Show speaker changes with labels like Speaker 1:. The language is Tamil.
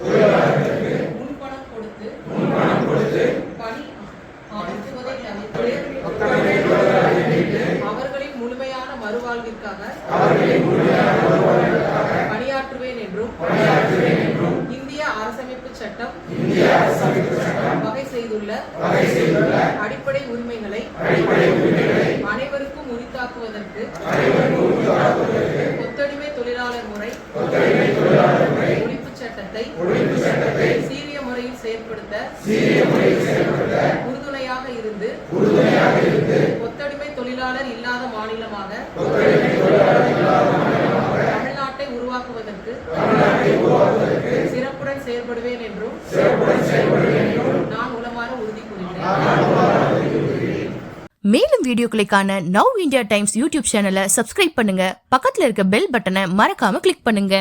Speaker 1: தொழிலாளர்களுக்கு முன்பணம் கொடுத்து பணி அமர்த்துவதை தவிர்த்து அவர்களின் முழுமையான மறுவாழ்விற்காக பணியாற்றுவேன் என்றும் இந்திய அரசமைப்பு சட்டம் வகை செய்துள்ள அடிப்படை உரிமைகளை அனைவருக்கும் உரித்தாக்குவதற்கு கொத்தடிமை தொழிலாளர் முறை சட்டத்தை சீரிய முறையில் செயற்படுத்த உறுதுணையாக இருந்து ஒத்தடிமை தொழிலாளர் இல்லாத மாநிலமாக தமிழ்நாட்டை உருவாக்குவதற்கு சிறப்புடன் செயல்படுவேன் என்றும் நான் உளமாற உறுதி கூறுகிறேன்.
Speaker 2: மேலும் வீடியோக்களுக்கான நவ் இந்தியா டைம்ஸ் யூடியூப் சேனலை சப்ஸ்கிரைப் பண்ணுங்க. பக்கத்தில் இருக்க பெல் பட்டனை மறக்காம கிளிக் பண்ணுங்க.